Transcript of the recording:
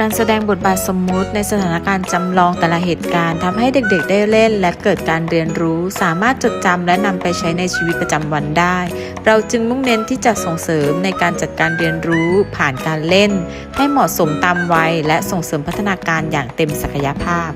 การแสดงบทบาทสมมุติในสถานการณ์จำลองแต่ละเหตุการณ์ทำให้เด็กๆ ได้เล่น และเกิดการเรียนรู้ สามารถจดจำและนำไปใช้ในชีวิตประจำวันได้ เราจึงมุ่งเน้นที่จะส่งเสริมในการจัดการเรียนรู้ ผ่านการเล่น ให้เหมาะสมตามวัย และส่งเสริมพัฒนาการอย่างเต็มศักยภาพ